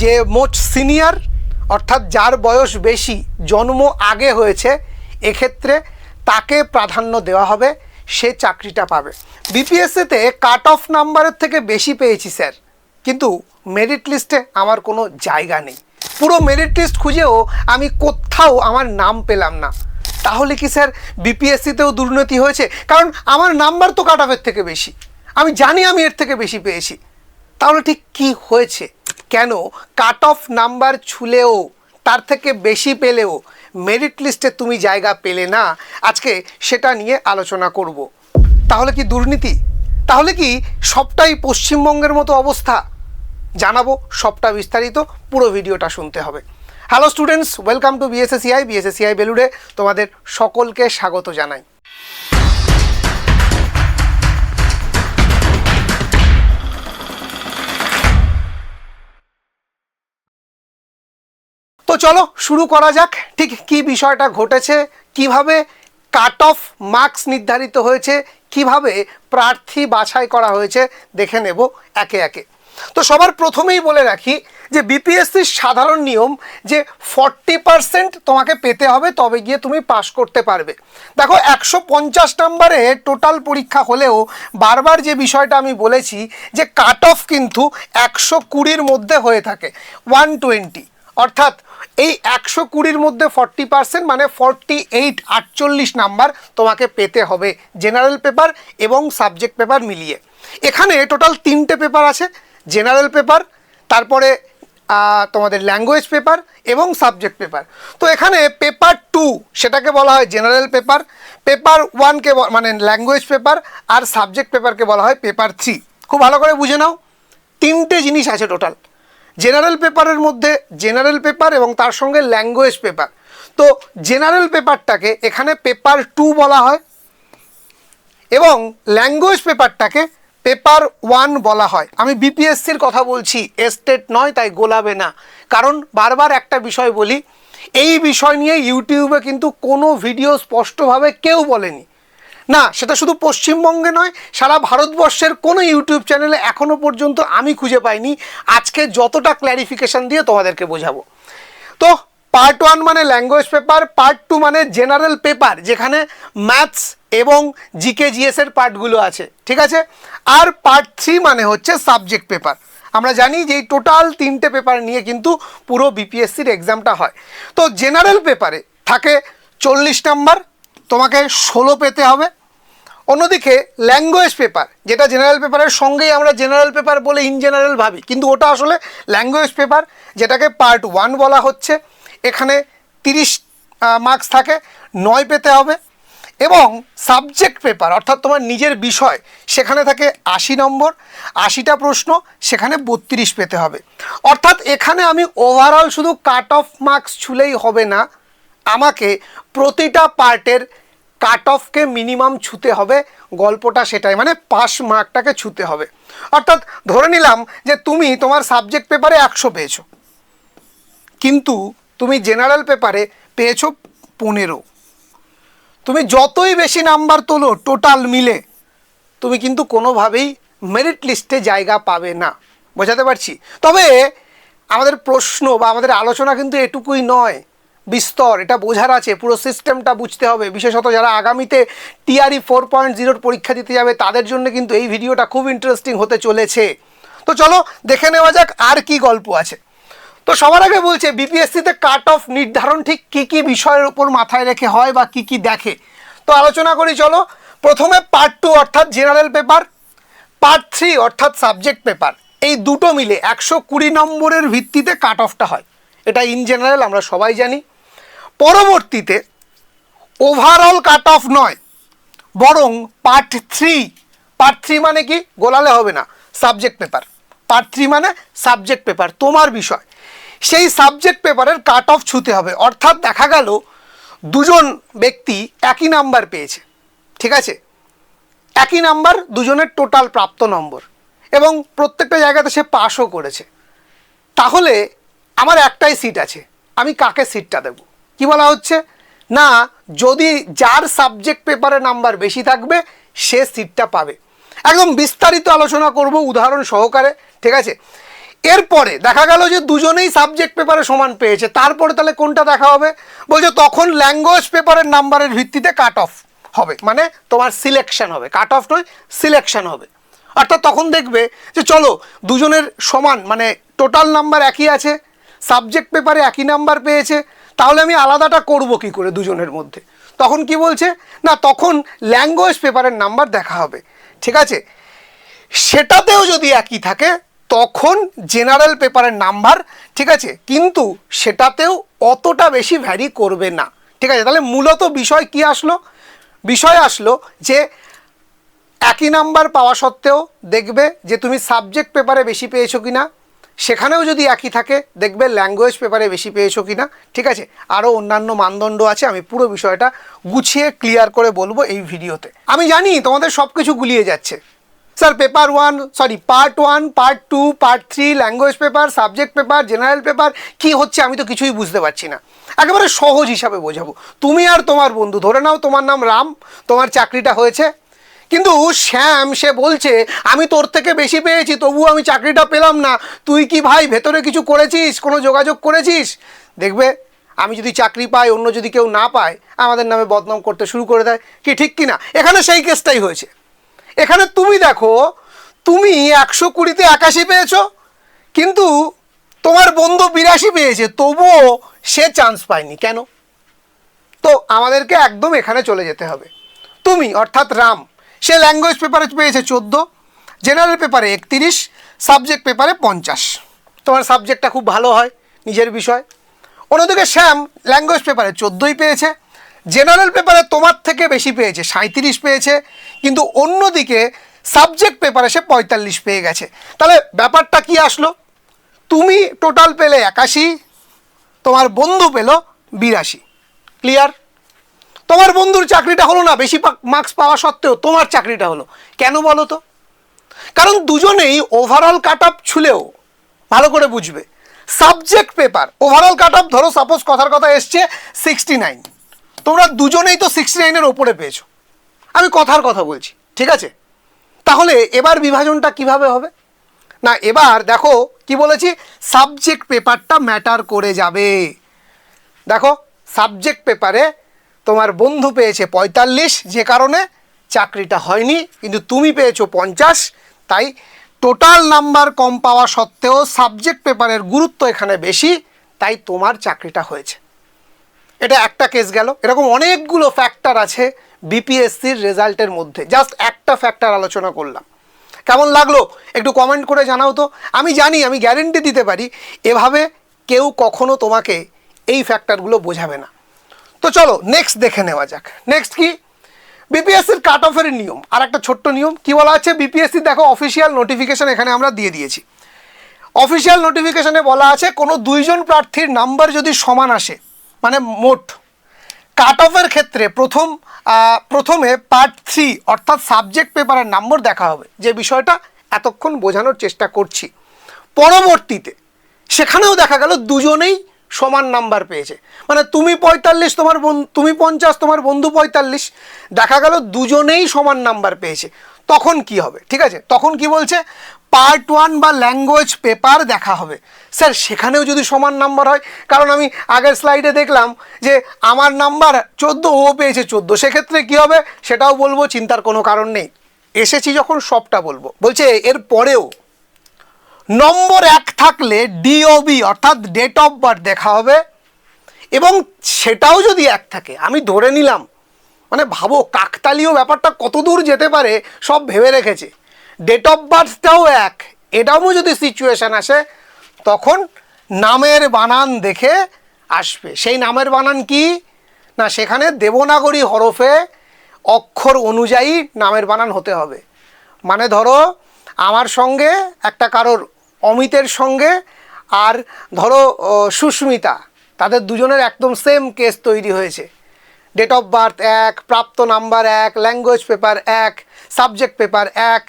যে মোট সিনিয়র, অর্থাৎ যার বয়স বেশি, জন্ম আগে হয়েছে, এক্ষেত্রে তাকে প্রাধান্য দেওয়া হবে, সে চাকরিটা পাবে। বিপিএসসিতে কাট অফ নাম্বারের থেকে বেশি পেয়েছি, স্যার। কিন্তু মেরিট লিস্টে আমার কোনো জায়গা নেই। পুরো মেরিট লিস্ট খুঁজেও আমি কোথাও আমার নাম পেলাম না। তাহলে কি, স্যার বিপিএসসিতেও দুর্নীতি হয়েছে? কারণ আমার নাম্বার তো কাট অফের থেকে বেশি। আমি জানি আমি এর থেকে বেশি পেয়েছি। তাহলে ঠিক কি হয়েছে? কেন কাট অফ নাম্বার ছুলেও, তার থেকে বেশি পেলেও মেরিট লিস্টে তুমি জায়গা পেলে না? আজকে সেটা নিয়ে আলোচনা করব। তাহলে কি দুর্নীতি? তাহলে কি সবটাই পশ্চিমবঙ্গের মতো অবস্থা? জানাব সবটা বিস্তারিত, পুরো ভিডিওটা শুনতে হবে। Hello students welcome to BSACI BSACI বেলুড়ে তোমাদের সকলকে স্বাগত জানাই। চলো, শুরু করা যাক। ঠিক কি বিষয়টা ঘটেছে, কীভাবে কাট অফ মার্কস নির্ধারিত হয়েছে, কীভাবে প্রার্থী বাছাই করা হয়েছে, দেখে নেব একে একে। তো সবার প্রথমেই বলে রাখি যে বিপিএসসির সাধারণ নিয়ম যে ফর্টি পার্সেন্ট তোমাকে পেতে হবে, তবে গিয়ে তুমি পাশ করতে পারবে। দেখো, একশো পঞ্চাশ নাম্বারে টোটাল পরীক্ষা হলেও বারবার যে বিষয়টা আমি বলেছি যে কাট অফ কিন্তু একশো কুড়ির মধ্যে হয়ে থাকে ওয়ান টোয়েন্টি অর্থাৎ এই একশো কুড়ির মধ্যে ফর্টি পার্সেন্ট মানে ফর্টি এইট আটচল্লিশ নাম্বার তোমাকে পেতে হবে জেনারেল পেপার এবং সাবজেক্ট পেপার মিলিয়ে। এখানে টোটাল তিনটে পেপার আছে জেনারেল পেপার তারপরে তোমাদের ল্যাঙ্গুয়েজ পেপার এবং সাবজেক্ট পেপার তো এখানে পেপার টু সেটাকে বলা হয় জেনারেল পেপার পেপার ওয়ানকে মানে ল্যাঙ্গুয়েজ পেপার আর সাবজেক্ট পেপারকে বলা হয় পেপার থ্রি খুব ভালো করে বুঝে নাও। তিনটে জিনিস আছে টোটাল জেনারেল পেপারের মধ্যে, জেনারেল পেপার এবং তার সঙ্গে ল্যাঙ্গুয়েজ পেপার। তো জেনারেল পেপারটাকে এখানে পেপার টু বলা হয় এবং ল্যাঙ্গুয়েজ পেপারটাকে পেপার ওয়ান বলা হয়। আমি বিপিএসসির কথা বলছি, এস্টেট নয়, তাই গোলাবে না। কারণ বারবার একটা বিষয় বলি, এই বিষয় নিয়ে ইউটিউবে কিন্তু কোনো ভিডিও স্পষ্টভাবে কেউ বলেনি। না, সেটা শুধু পশ্চিমবঙ্গে নয়, সারা ভারতবর্ষের কোনো ইউটিউব চ্যানেলে এখনও পর্যন্ত আমি খুঁজে পাইনি। আজকে যতটা ক্ল্যারিফিকেশান দিয়ে তোমাদেরকে বোঝাবো। তো পার্ট ওয়ান মানে ল্যাঙ্গুয়েজ পেপার পার্ট টু মানে জেনারেল পেপার যেখানে ম্যাথস এবং জিকে জিএসের পার্টগুলো আছে, ঠিক আছে? আর পার্ট থ্রি মানে হচ্ছে সাবজেক্ট পেপার আমরা জানি যে এই টোটাল তিনটে পেপার নিয়ে কিন্তু পুরো বিপিএসসির এক্সামটা হয়। তো জেনারেল পেপারে থাকে চল্লিশ নাম্বার তোমাকে ষোলো পেতে হবে। অন্যদিকে ল্যাঙ্গুয়েজ পেপার যেটা জেনারেল পেপারের সঙ্গেই আমরা জেনারেল পেপার বলে ইন জেনারেল ভাবি, কিন্তু ওটা আসলে ল্যাঙ্গুয়েজ পেপার যেটাকে পার্ট ওয়ান বলা হচ্ছে। এখানে তিরিশ মার্কস থাকে, নয় পেতে হবে। এবং সাবজেক্ট পেপার অর্থাৎ তোমার নিজের বিষয়, সেখানে থাকে আশি নম্বর, আশিটা প্রশ্ন, সেখানে বত্রিশ পেতে হবে। অর্থাৎ এখানে আমি ওভারঅল শুধু কাট অফ মার্কস ছুলেই হবে না, আমাকে প্রতিটা পার্টের কাট অফকে মিনিমাম ছুতে হবে, গল্পটা সেটাই মানে পাস মার্কটাকে ছুতে হবে। অর্থাৎ ধরে নিলাম যে তুমি তোমার সাবজেক্ট পেপারে একশো পেয়েছ, কিন্তু তুমি জেনারেল পেপারে পেয়েছ পনেরো। তুমি যতই বেশি নাম্বার তোলো টোটাল মিলে, তুমি কিন্তু কোনোভাবেই মেরিট লিস্টে জায়গা পাবে না। বোঝাতে পারছি? তবে আমাদের প্রশ্ন বা আমাদের আলোচনা কিন্তু এটুকুই নয়। বিস্তর, এটা বোঝার আছে, পুরো সিস্টেমটা বুঝতে হবে। বিশেষত যারা আগামীতে টিআরই ফোর পয়েন্ট জিরোর পরীক্ষা দিতে যাবে, তাদের জন্য কিন্তু এই ভিডিওটা খুব ইন্টারেস্টিং হতে চলেছে। তো চলো দেখে নেওয়া যাক আর কি গল্প আছে। তো সবার আগে বলছে বিপিএসসিতে কাট অফ নির্ধারণ ঠিক কী কী বিষয়ের উপর মাথায় রেখে হয় বা কী কী দেখে? তো আলোচনা করি, চলো। প্রথমে পার্ট টু অর্থাৎ জেনারেল পেপার পার্ট থ্রি অর্থাৎ সাবজেক্ট পেপার এই দুটো মিলে একশো কুড়ি নম্বরের ভিত্তিতে কাট অফটা হয়। এটা ইন জেনারেল আমরা সবাই জানি। পরবর্তীতে ওভারঅল কাট অফ নয়, বরং পার্ট থ্রি পার্ট থ্রি মানে কি? গোলালে হবে না সাবজেক্ট পেপার পার্ট থ্রি মানে সাবজেক্ট পেপার তোমার বিষয়। সেই সাবজেক্ট পেপারের কাট অফ ছুতে হবে। অর্থাৎ দেখা গেল, দুজন ব্যক্তি একই নাম্বার পেয়েছে। ঠিক আছে? একই নাম্বার দুজনের টোটাল প্রাপ্ত নম্বর। এবং প্রত্যেকটা জায়গাতে সে পাসও করেছে। তাহলে আমার একটাই সিট আছে। আমি কাকে সিটটা দেব? কি বলা হচ্ছে? না, যদি যার সাবজেক্ট পেপারে নাম্বার বেশি থাকবে, সে সিটটা পাবে। একদম বিস্তারিত আলোচনা করব উদাহরণ সহকারে, ঠিক আছে? এরপরে দেখা গেল যে দুজনেই সাবজেক্ট পেপারে সমান পেয়েছে। তারপরে তাহলে কোনটা দেখা হবে? বলছে তখন ল্যাঙ্গুয়েজ পেপারের নাম্বারের ভিত্তিতে কাট অফ হবে। মানে তোমার সিলেকশন হবে। কাট অফ নয় সিলেকশন হবে। অর্থাৎ তখন দেখবে যে চলো, দুজনের সমান মানে টোটাল নাম্বার একই আছে সাবজেক্ট পেপারে একই নাম্বার পেয়েছে তাহলে আমি আলাদাটা করব কি করে দুজনের মধ্যে? তখন কি বলছে? না, তখন ল্যাঙ্গুয়েজ পেপারের নাম্বার দেখা হবে, ঠিক আছে? সেটাতেও যদি একই থাকে, তখন জেনারেল পেপারের নাম্বার ঠিক আছে? কিন্তু সেটাতেও অতটা বেশি ভ্যারি করবে না, ঠিক আছে? তাহলে মূলত বিষয় কি আসলো? বিষয় আসলো যে একই নাম্বার পাওয়া সত্ত্বেও দেখবে যে তুমি সাবজেক্ট পেপারে বেশি পেয়েছ কি না সেখানেও যদি একই থাকে, দেখবে ল্যাঙ্গুয়েজ পেপারে বেশি পেয়েছ কি না ঠিক আছে? আরও অন্যান্য মানদণ্ড আছে, আমি পুরো বিষয়টা গুছিয়ে ক্লিয়ার করে বলব এই ভিডিওতে। আমি জানি তোমাদের সব কিছু গুলিয়ে যাচ্ছে। Sir paper one sorry part one part two part three language paper subject paper general paper কি হচ্ছে আমি তো কিছুই বুঝতে পারছি না। একেবারে সহজ হিসাবে বোঝাবো। তুমি আর তোমার বন্ধু, ধরে নাও তোমার নাম রাম, তোমার চাকরিটা হয়েছে কিন্তু শ্যাম, সে বলছে, আমি তোর থেকে বেশি পেয়েছি, তবুও আমি চাকরিটা পেলাম না। তুই কি ভাই, ভেতরে কিছু করেছিস? কোনো যোগাযোগ করেছিস? দেখবে, আমি যদি চাকরি পাই, অন্য যদি কেউ না পায়, আমাদের নামে বদনাম করতে শুরু করে দেয়। কি ঠিক কি না? এখানে সেই কেসটাই হয়েছে। এখানে তুমি দেখো, তুমি একশো কুড়িতে একাশি পেয়েছ, কিন্তু তোমার বন্ধু বিরাশি পেয়েছে, তবুও সে চান্স পায়নি। কেন? তো আমাদেরকে একদম এখানে চলে যেতে হবে। তুমি, অর্থাৎ রাম সে ল্যাঙ্গুয়েজ পেপারে পেয়েছে চোদ্দ জেনারেল পেপারে একত্রিশ সাবজেক্ট পেপারে পঞ্চাশ। তোমার সাবজেক্টটা খুব ভালো হয়, নিজের বিষয়। অন্যদিকে শ্যাম ল্যাঙ্গুয়েজ পেপারে চোদ্দোই পেয়েছে জেনারেল পেপারে তোমার থেকে বেশি পেয়েছে সাঁত্রিশ পেয়েছে, কিন্তু অন্যদিকে সাবজেক্ট পেপারে সে পঁয়তাল্লিশ পেয়ে গেছে। তাহলে ব্যাপারটা কি আসলো? তুমি টোটাল পেলে একাশি, তোমার বন্ধু পেল বিরাশি। ক্লিয়ার তোমার বন্ধুর চাকরিটা হলো না, বেশি মার্কস পাওয়া সত্ত্বেও তোমার চাকরিটা হলো। কেন বলো তো? কারণ দুজনেই ওভারঅল কাট আপ ছুলেও ভালো করে বুঝবে। Subject paper overall cut up ধরো সাপোজ কথার কথা এসছে সিক্সটি নাইন তোমরা দুজনেই তো সিক্সটি নাইনের ওপরে পেয়েছ। আমি কথার কথা বলছি, ঠিক আছে? তাহলে এবার বিভাজনটা কীভাবে হবে? না, এবার দেখো কি বলেছি সাবজেক্ট পেপারটা ম্যাটার করে যাবে। দেখো সাবজেক্ট পেপারে তোমার বন্ধু পেয়েছে পঁয়তাল্লিশ, যে কারণে চাকরিটা হয়নি, কিন্তু তুমি পেয়েছ পঞ্চাশ। তাই টোটাল নাম্বার কম পাওয়া সত্ত্বেও সাবজেক্ট পেপারের গুরুত্ব এখানে বেশি, তাই তোমার চাকরিটা হয়েছে। এটা একটা কেস গেল। এরকম অনেকগুলো ফ্যাক্টর আছে বিপিএসসির রেজাল্টের মধ্যে। জাস্ট একটা ফ্যাক্টর আলোচনা করলাম। কেমন লাগল? একটু কমেন্ট করে জানাও তো। আমি জানি, আমি গ্যারেন্টি দিতে পারি, এভাবে কেউ কখনো তোমাকে এই ফ্যাক্টরগুলো বোঝাবে না। তো চলো নেক্সট দেখে নেওয়া যাক। নেক্সট কি? বিপিএসসির কাট অফের নিয়ম। আর একটা ছোট্ট নিয়ম, কি বলা আছে? বিপিএসসি দেখো অফিসিয়াল নোটিফিকেশন এখানে আমরা দিয়ে দিয়েছি। অফিসিয়াল নোটিফিকেশনে বলা আছে, কোনো দুইজন প্রার্থীর নাম্বার যদি সমান আসে মানে মোট কাট অফের ক্ষেত্রে প্রথম প্রথমে পার্ট থ্রি অর্থাৎ সাবজেক্ট পেপারের নম্বর দেখা হবে। যে বিষয়টা এতক্ষণ বোঝানোর চেষ্টা করছি। পরবর্তীতে, সেখানেও দেখা গেল দুজনেই সমান নাম্বার পেয়েছে। মানে তুমি পঁয়তাল্লিশ, তোমার তুমি পঞ্চাশ, তোমার বন্ধু পঁয়তাল্লিশ, দেখা গেল দুজনেই সমান নাম্বার পেয়েছে। তখন কি হবে? ঠিক আছে? তখন কি বলছে? পার্ট ওয়ান বা ল্যাঙ্গুয়েজ পেপার দেখা হবে। স্যার, সেখানেও যদি সমান নাম্বার হয়, কারণ আমি আগের স্লাইডে দেখলাম যে আমার নাম্বার চোদ্দ, ও পেয়েছে চোদ্দ। সেক্ষেত্রে কি হবে? সেটাও বলব, চিন্তার কোনো কারণ নেই। এসেছি যখন সবটা বলব। বলছে এর পরেও নম্বর এক থাকলে ডিওবি অর্থাৎ ডেট অফ বার্থ দেখা হবে। এবং সেটাও যদি এক থাকে, আমি ধরে নিলাম মানে ভাবো, কাকতালীয় ব্যাপারটা কত দূর যেতে পারে, সব ভেবে রেখেছে। ডেট অফ বার্থটাও এক, এটাও যদি সিচুয়েশান আসে, তখন নামের বানান দেখে আসবে। সেই নামের বানান কি? না, সেখানে দেবনাগরী হরফে অক্ষর অনুযায়ী নামের বানান হতে হবে। মানে ধরো, আমার সঙ্গে একটা কারোর অমিতের সঙ্গে আর ধরো সুস্মিতা, তাদের দুজনের একদম সেম কেস তৈরি হয়েছে। ডেট অফ বার্থ এক, প্রাপ্ত নাম্বার এক ল্যাঙ্গুয়েজ পেপার এক সাবজেক্ট পেপার এক।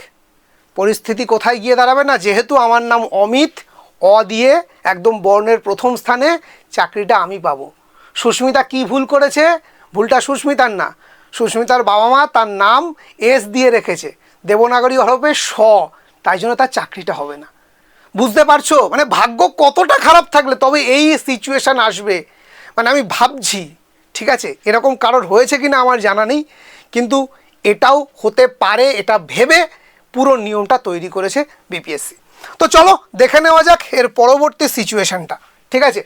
পরিস্থিতি কোথায় গিয়ে দাঁড়াবে না? যেহেতু আমার নাম অমিত, অ দিয়ে একদম বর্ণের প্রথম স্থানে চাকরিটা আমি পাবো। সুস্মিতা কি ভুল করেছে? ভুলটা সুস্মিতার না। সুস্মিতার বাবা মা তার নাম এস দিয়ে রেখেছে। দেবনাগরী হরফে স, তাই জন্য তার চাকরিটা হবে না। বুঝতে পারছ? মানে ভাগ্য কতটা খারাপ থাকলে তবে এই সিচুয়েশান আসবে। মানে আমি ভাবছি, ঠিক আছে? এরকম কারোর হয়েছে কি না আমার জানা নেই, কিন্তু এটাও হতে পারে, এটা ভেবে পুরো নিয়মটা তৈরি করেছে বিপিএসসি তো চলো, দেখে নেওয়া যাক এর পরবর্তী সিচুয়েশানটা ঠিক আছে?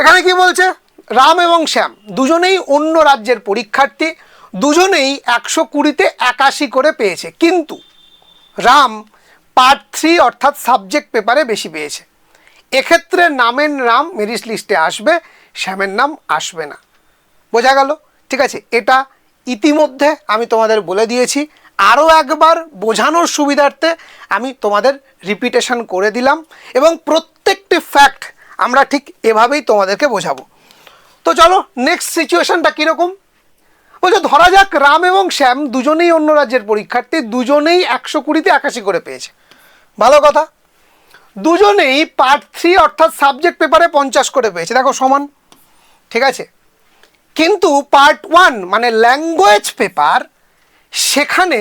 এখানে কি বলছে? রাম এবং শ্যাম, দুজনেই অন্য রাজ্যের পরীক্ষার্থী, দুজনেই একশো কুড়িতে একাশি করে পেয়েছে। কিন্তু রাম পার্ট থ্রি অর্থাৎ সাবজেক্ট পেপারে বেশি পেয়েছে। এক্ষেত্রে নামের নাম মেরিট লিস্টে আসবে, শ্যামের নাম আসবে না। বোঝা গেল? ঠিক আছে, এটা ইতিমধ্যে আমি তোমাদের বলে দিয়েছি। আরও একবার বোঝানোর সুবিধার্থে আমি তোমাদের রিপিটেশন করে দিলাম এবং প্রত্যেকটি ফ্যাক্ট আমরা ঠিক এভাবেই তোমাদেরকে বোঝাবো। তো চলো নেক্সট সিচুয়েশনটা কীরকম? বলছে, ধরা যাক রাম এবং শ্যাম দুজনেই অন্য রাজ্যের পরীক্ষার্থী, দুজনেই একশো কুড়িতে একাশি করে পেয়েছে। ভালো কথা। দুজনেই পার্ট থ্রি অর্থাৎ সাবজেক্ট পেপারে পঞ্চাশ করে পেয়েছে। দেখো সমান। ঠিক আছে? কিন্তু পার্ট ওয়ান মানে ল্যাঙ্গুয়েজ পেপার সেখানে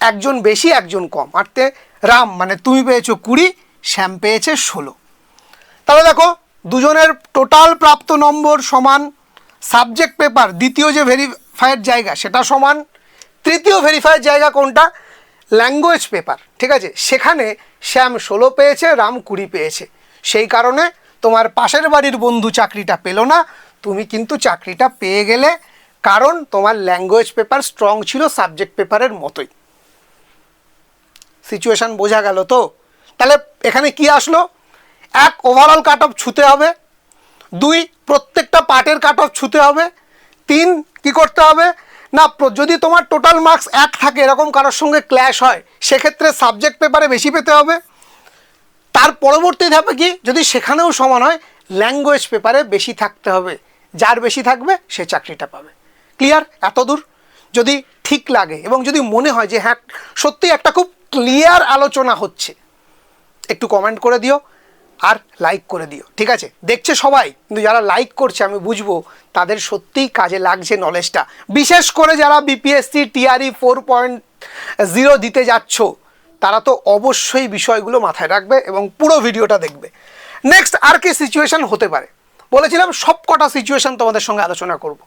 একজন বেশি, একজন কম। অর্থে রাম মানে তুমি পেয়েছ কুড়ি, শ্যাম পেয়েছে ষোলো। তাহলে দেখো, দুজনের টোটাল প্রাপ্ত নম্বর সমান সাবজেক্ট পেপার দ্বিতীয় যে ভেরিফাইয়ের জায়গা সেটা সমান, তৃতীয় ভেরিফাইয়ের জায়গা কোনটা? ল্যাঙ্গুয়েজ পেপার ঠিক আছে? সেখানে শ্যাম ষোলো পেয়েছে, রাম কুড়ি পেয়েছে। সেই কারণে তোমার পাশের বাড়ির বন্ধু চাকরিটা পেল না। তুমি কিন্তু চাকরিটা পেয়ে গেলে কারণ তোমার ল্যাঙ্গুয়েজ পেপার স্ট্রং ছিল সাবজেক্ট পেপারের মতোই। সিচুয়েশান বোঝা গেল তো? তাহলে এখানে কি আসলো? এক ওভারঅল কাট অফ ছুতে হবে। দুই, প্রত্যেকটা পার্টের কাট অফ ছুতে হবে। তিন, কি করতে হবে? না যদি তোমার টোটাল মার্কস এক থাকে, এরকম কারোর সঙ্গে ক্ল্যাশ হয়, সেক্ষেত্রে সাবজেক্ট পেপারে বেশি পেতে হবে। তার পরবর্তী ধাপে কি? যদি সেখানেও সমান হয় ল্যাঙ্গুয়েজ পেপারে বেশি থাকতে হবে। যার বেশি থাকবে, সে চাকরিটা পাবে। ক্লিয়ার এত দূর? যদি ঠিক লাগে, এবং যদি মনে হয় যে হ্যাঁ সত্যি একটা খুব ক্লিয়ার আলোচনা হচ্ছে, একটু কমেন্ট করে দিও। আর লাইক করে দিও, ঠিক আছে? দেখছে সবাই, কিন্তু যারা লাইক করছে, আমি বুঝব, তাদের সত্যিই কাজে লাগছে নলেজটা বিশেষ করে যারা BPSC TRE four point zero দিতে যাচ্ছ, তারা তো অবশ্যই বিষয়গুলো মাথায় রাখবে এবং পুরো ভিডিওটা দেখবে। নেক্সট আর কি সিচুয়েশান হতে পারে? বলেছিলাম সব কটা সিচুয়েশন তোমাদের সঙ্গে আলোচনা করব।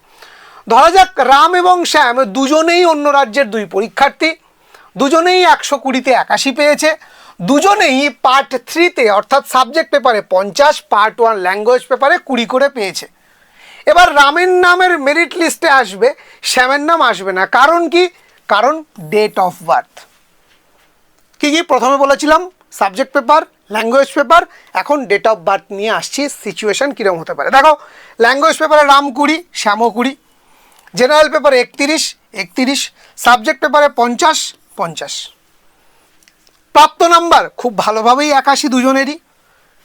ধরা যাক, রাম এবং শ্যাম দুজনেই অন্য রাজ্যের দুই পরীক্ষার্থী, দুজনেই একশো কুড়িতে একাশি পেয়েছে। দুজনেই পার্ট থ্রিতে অর্থাৎ সাবজেক্ট পেপারে পঞ্চাশ পার্ট ওয়ান ল্যাঙ্গুয়েজ পেপারে কুড়ি করে পেয়েছে। এবার রামের নামের মেরিট লিস্টে আসবে, শ্যামের নাম আসবে না। কারণ কি? কারণ ডেট অফ বার্থ কি কি? প্রথমে বলেছিলাম সাবজেক্ট পেপার ল্যাঙ্গুয়েজ পেপার এখন ডেট অফ বার্থ নিয়ে আসছি সিচুয়েশন কীরকম হতে পারে। দেখো ল্যাঙ্গুয়েজ পেপারে রাম কুড়ি, শ্যামও কুড়ি। জেনারেল পেপারে একতিরিশ একতিরিশ সাবজেক্ট পেপারে পঞ্চাশ পঞ্চাশ। প্রাপ্ত নাম্বার খুব ভালোভাবেই একাশি দুজনেরই।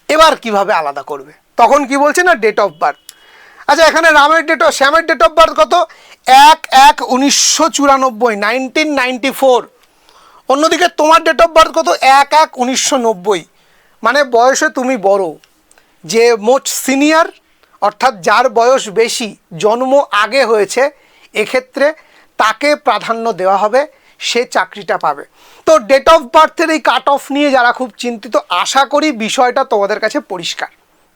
এবার কীভাবে আলাদা করবে? তখন কি বলছে না ডেট অফ বার্থ আচ্ছা এখানে রামের ডেট অফ শ্যামের ডেট অফ বার্থ কত? এক এক উনিশশো চুরানব্বই নাইনটিন নাইনটি ফোর অন্যদিকে তোমার ডেট অফ বার্থ কত? এক এক উনিশশো নব্বই। মানে বয়সে তুমি বড়। যে মোট সিনিয়র অর্থাৎ যার বয়স বেশি, জন্ম আগে হয়েছে, এক্ষেত্রে তাকে প্রাধান্য দেওয়া হবে, সে চাকরিটা পাবে। তো ডেট অফ বার্থের এই কাট অফ নিয়ে যারা খুব চিন্তিত, আশা করি বিষয়টা তোমাদের কাছে পরিষ্কার।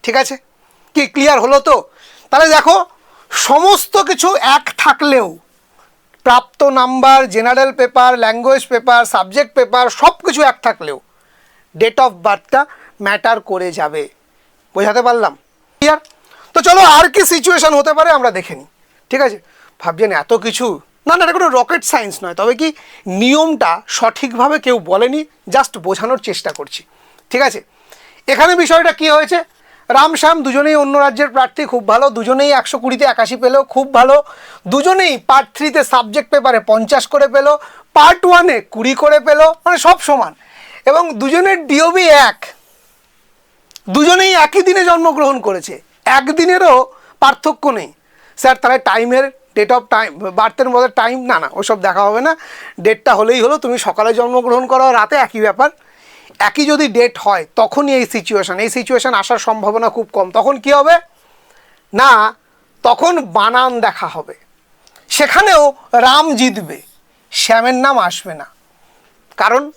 ঠিক আছে? কি ক্লিয়ার হলো তো? তাহলে দেখো, সমস্ত কিছু এক থাকলেও, প্রাপ্ত number general paper language paper subject paper সব কিছু এক থাকলেও ডেট অফ বার্থটা ম্যাটার করে যাবে। বোঝাতে পারলাম? ক্লিয়ার তো চলো আর কি সিচুয়েশান হতে পারে আমরা দেখে নিই। ঠিক আছে? ভাবছেন এত কিছু না না, এটা কোনো রকেট সায়েন্স নয়, তবে কি নিয়মটা সঠিকভাবে কেউ বলেনি জাস্ট বোঝানোর চেষ্টা করছি। ঠিক আছে? এখানে বিষয়টা কি হয়েছে? রাম শ্যাম দুজনেই অন্য রাজ্যের প্রার্থী, খুব ভালো। দুজনেই একশো কুড়িতে একাশি পেল, খুব ভালো। দুজনেই পার্ট থ্রিতে সাবজেক্ট পেপারে পঞ্চাশ করে পেল পার্ট ওয়ানে কুড়ি করে পেল মানে সব সমান। এবং দুজনের ডিওবি এক। দুজনেই একই দিনে জন্মগ্রহণ করেছে। একদিনেরও পার্থক্য নেই। স্যার, তাহলে টাইমের ডেট অফ টাইম বার্থের মধ্যে টাইম না না, ওসব দেখা হবে না। ডেটটা হলেই হলো, তুমি সকালে জন্মগ্রহণ করো, রাতে একই ব্যাপার। একই যদি ডেট হয়, তখনই এই সিচুয়েশান এই সিচুয়েশান আসার সম্ভাবনা খুব কম। তখন কি হবে? না, তখন বানান দেখা হবে। সেখানেও রাম জিতবে। শ্যামের নাম আসবে না। কারণ,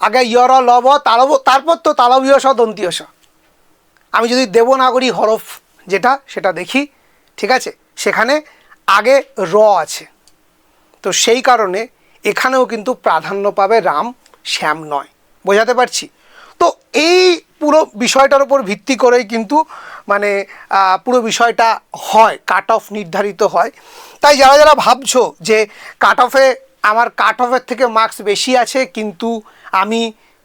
আগে ইয়র লব তালব তারপর তো তালবীয় স দন্তীয় আমি যদি দেবনাগরী হরফ যেটা, সেটা দেখি, ঠিক আছে? সেখানে আগে র আছে। তো সেই কারণে এখানেও কিন্তু প্রাধান্য পাবে রাম, শ্যাম নয়। বোঝাতে পারছি? তো এই পুরো বিষয়টার উপর ভিত্তি করেই কিন্তু মানে পুরো বিষয়টা হয় কাট অফ নির্ধারিত হয়। তাই যারা যারা ভাবছ যে কাট অফে আমার কাট অফের থেকে মার্কস বেশি আছে, কিন্তু আমি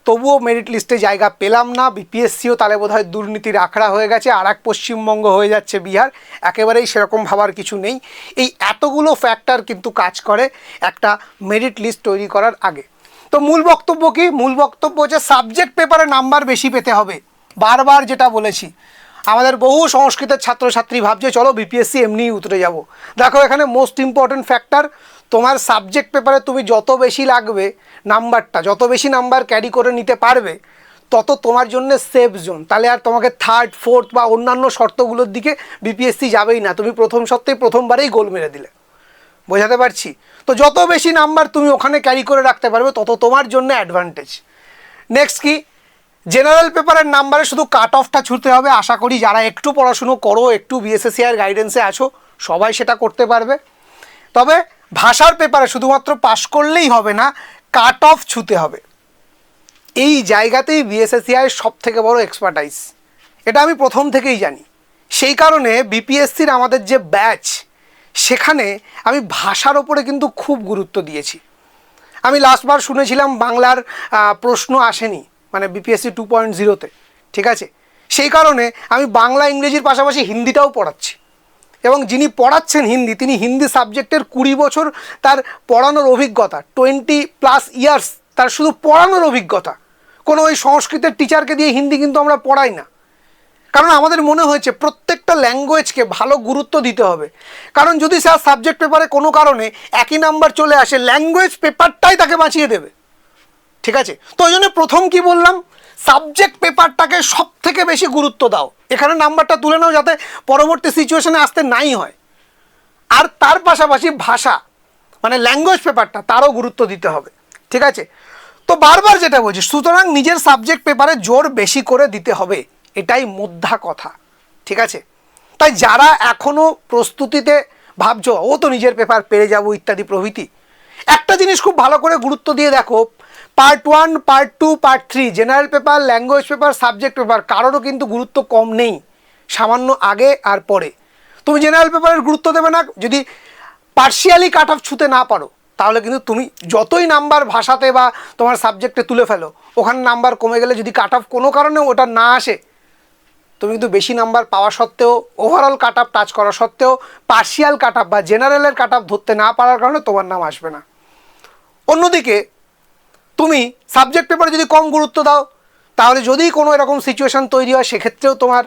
তবুও মেরিট লিস্টে জায়গা পেলাম না। বিপিএসসিও তাহলে বোধ হয় দুর্নীতির আখড়া হয়ে গেছে, আর এক পশ্চিমবঙ্গ হয়ে যাচ্ছে বিহার। একেবারেই সেরকম ভাবার কিছু নেই। এই এতগুলো ফ্যাক্টর কিন্তু কাজ করে একটা মেরিট লিস্ট তৈরি করার আগে। তো মূল বক্তব্য কি? মূল বক্তব্য হচ্ছে সাবজেক্ট পেপারে নাম্বার বেশি পেতে হবে। বারবার যেটা বলেছি। আমাদের বহু সংস্কৃতের ছাত্রছাত্রী ভাবছে, চলো বিপিএসসি এমনিই উতরে যাব। দেখো এখানে মোস্ট ইম্পর্ট্যান্ট ফ্যাক্টর তোমার সাবজেক্ট পেপারে তুমি যত বেশি লাগবে নাম্বারটা যত বেশি নাম্বার ক্যারি করে নিতে পারবে, তত তোমার জন্য সেফ জোন তাহলে আর তোমাকে থার্ড ফোর্থ বা অন্যান্য শর্তগুলোর দিকে বিপিএসসি যাবেই না। তুমি প্রথম সপ্তাহে প্রথমবারেই গোল মেরে দিলে। বোঝাতে পারছি? তো যত বেশি নাম্বার তুমি ওখানে ক্যারি করে রাখতে পারবে, তত তোমার জন্য অ্যাডভান্টেজ নেক্সট কি? জেনারেল পেপারের নাম্বারে শুধু কাট অফটা ছুটতে হবে। আশা করি যারা একটু পড়াশুনো করো, একটু বিএসএসিআর গাইডেন্সে আছো, সবাই সেটা করতে পারবে। তবে ভাষার পেপারে শুধুমাত্র পাশ করলেই হবে না কাট অফ ছুতে হবে। এই জায়গাতেই বিএসএসিআই সব থেকে বড় এক্সপার্টাইজ এটা আমি প্রথম থেকেই জানি। সেই কারণে বিপিএসসির আমাদের যে ব্যাচ সেখানে আমি ভাষার ওপরে কিন্তু খুব গুরুত্ব দিয়েছি। আমি লাস্টবার শুনেছিলাম বাংলার প্রশ্ন আসেনি মানে বিপিএসসি টু পয়েন্ট জিরোতে ঠিক আছে? সেই কারণে আমি বাংলা, ইংরেজির পাশাপাশি হিন্দিটাও পড়াচ্ছি। এবং যিনি পড়াচ্ছেন হিন্দি, তিনি হিন্দি সাবজেক্টের কুড়ি বছর তার পড়ানোর অভিজ্ঞতা, টোয়েন্টি প্লাস ইয়ার্স তার শুধু পড়ানোর অভিজ্ঞতা। কোনো ওই সংস্কৃতের টিচারকে দিয়ে হিন্দি কিন্তু আমরা পড়াই না। কারণ আমাদের মনে হয়েছে প্রত্যেকটা ল্যাঙ্গুয়েজকে ভালো গুরুত্ব দিতে হবে। কারণ যদি স্যার সাবজেক্ট পেপারে কোনো কারণে একই নাম্বার চলে আসে, ল্যাঙ্গুয়েজ পেপারটাই তাকে বাঁচিয়ে দেবে। ঠিক আছে? তো ওই জন্য প্রথম কি বললাম? সাবজেক্ট পেপারটাকে সব থেকে বেশি গুরুত্ব দাও। এখানে নাম্বারটা তুলে নাও যাতে পরবর্তী সিচুয়েশনে আসতে নাই হয়। আর তার পাশাপাশি ভাষা মানে ল্যাঙ্গুয়েজ পেপারটা তারও গুরুত্ব দিতে হবে। ঠিক আছে? তো বারবার যেটা বলছি, সুতরাং নিজের সাবজেক্ট পেপারে জোর বেশি করে দিতে হবে। এটাই মোদ্ধা কথা। ঠিক আছে? তাই যারা এখনও প্রস্তুতিতে ভাবছ, ও তো নিজের পেপার পেরে যাব, ইত্যাদি প্রভৃতি, একটা জিনিস খুব ভালো করে গুরুত্ব দিয়ে দেখো part one part two part three general paper language paper subject paper কারোরও কিন্তু গুরুত্ব কম নেই, সামান্য আগে আর পরে। তুমি জেনারেল পেপারের গুরুত্ব দেবে না, যদি পার্শিয়ালি কাট অফ ছুতে না পারো, তাহলে কিন্তু তুমি যতই নাম্বার ভাষাতে বা তোমার সাবজেক্টে তুলে ফেলো, ওখানে নাম্বার কমে গেলে যদি কাট অফ কোনো কারণে ওটা না আসে, তুমি কিন্তু বেশি নাম্বার পাওয়া সত্ত্বেও ওভারঅল কাট আপ টাচ করা সত্ত্বেও পার্শিয়াল কাট আপ বা জেনারেলের কাট আপ ধরতে না পারার কারণে তোমার নাম আসবে না। অন্যদিকে তুমি সাবজেক্ট পেপারে যদি কম গুরুত্ব দাও, তাহলে যদি কোনো এরকম সিচুয়েশন তৈরি হয়, সেক্ষেত্রেও তোমার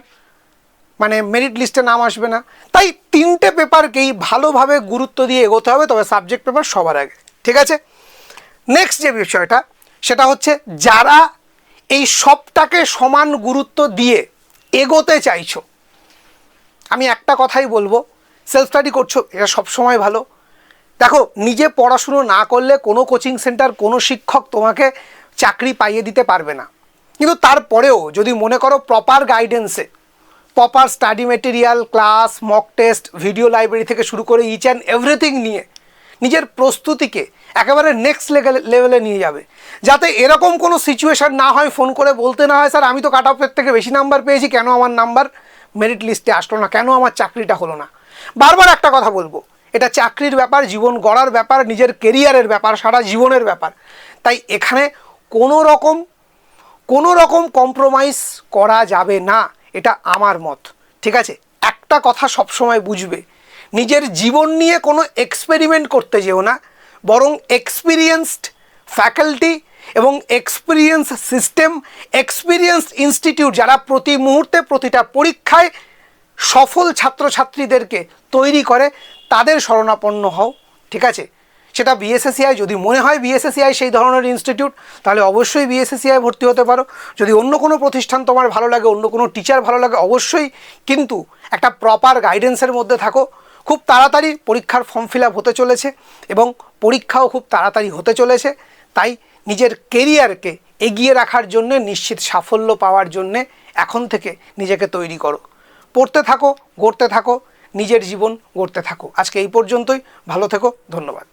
মানে মেরিট লিস্টে নাম আসবে না। তাই তিনটে পেপারকেই ভালোভাবে গুরুত্ব দিয়ে এগোতে হবে, তবে সাবজেক্ট পেপার সবার আগে। ঠিক আছে? নেক্সট যে বিষয়টা, সেটা হচ্ছে যারা এই সবটাকে সমান গুরুত্ব দিয়ে এগোতে চাইছো, আমি একটা কথাই বলব সেলফ স্টাডি করছ, এটা সবসময় ভালো। দেখো, নিজে পড়াশুনো না করলে কোনো কোচিং সেন্টার কোনো শিক্ষক তোমাকে চাকরি পাইয়ে দিতে পারবে না। কিন্তু তারপরেও যদি মনে করো proper গাইডেন্সে proper study material class mock test video library থেকে শুরু করে ইচ অ্যান্ড এভরিথিং নিয়ে নিজের প্রস্তুতিকে একেবারে নেক্সট লেভেল লেভেলে নিয়ে যাবে। যাতে এরকম কোনো সিচুয়েশন না হয় ফোন করে বলতে না হয়, স্যার, আমি তো কাট অফের থেকে বেশি নাম্বার পেয়েছি, কেন আমার নাম্বার মেরিট লিস্টে আসলো না, কেন আমার চাকরিটা হলো না? বারবার একটা কথা বলব এটা চাকরির ব্যাপার, জীবন গড়ার ব্যাপার, নিজের কেরিয়ারের ব্যাপার, সারা জীবনের ব্যাপার। তাই এখানে কোনো রকম কোনো রকম কম্প্রোমাইজ করা যাবে না, এটা আমার মত। ঠিক আছে? একটা কথা সবসময় বুঝবে, নিজের জীবন নিয়ে কোনো এক্সপেরিমেন্ট করতে যেও না, বরং এক্সপিরিয়েন্সড ফ্যাকাল্টি এবং এক্সপিরিয়েন্স সিস্টেম এক্সপিরিয়েন্স ইনস্টিটিউট যারা প্রতি মুহূর্তে প্রতিটা পরীক্ষায় সফল ছাত্রছাত্রীদেরকে তৈরি করে তাদের শরণাপন্ন হও, ঠিক আছে? সেটা বিএসএসিআই যদি মনে হয় বিএসএসিআই সেই ধরনের ইনস্টিটিউট তাহলে অবশ্যই বিএসএসিআই ভর্তি হতে পারো। যদি অন্য কোনো প্রতিষ্ঠান তোমার ভালো লাগে, অন্য কোনো টিচার ভালো লাগে, অবশ্যই কিন্তু একটা প্রপার গাইডেন্সের মধ্যে থাকো। খুব তাড়াতাড়ি পরীক্ষার ফর্ম ফিল হতে চলেছে এবং পরীক্ষাও খুব তাড়াতাড়ি হতে চলেছে। তাই নিজের কেরিয়ারকে এগিয়ে রাখার জন্য, নিশ্চিত সাফল্য পাওয়ার জন্যে এখন থেকে নিজেকে তৈরি করো। পড়তে থাকো, গড়তে থাকো নিজের জীবন গড়তে থাকো। আজকে এই পর্যন্তই। ভালো থেকো। ধন্যবাদ।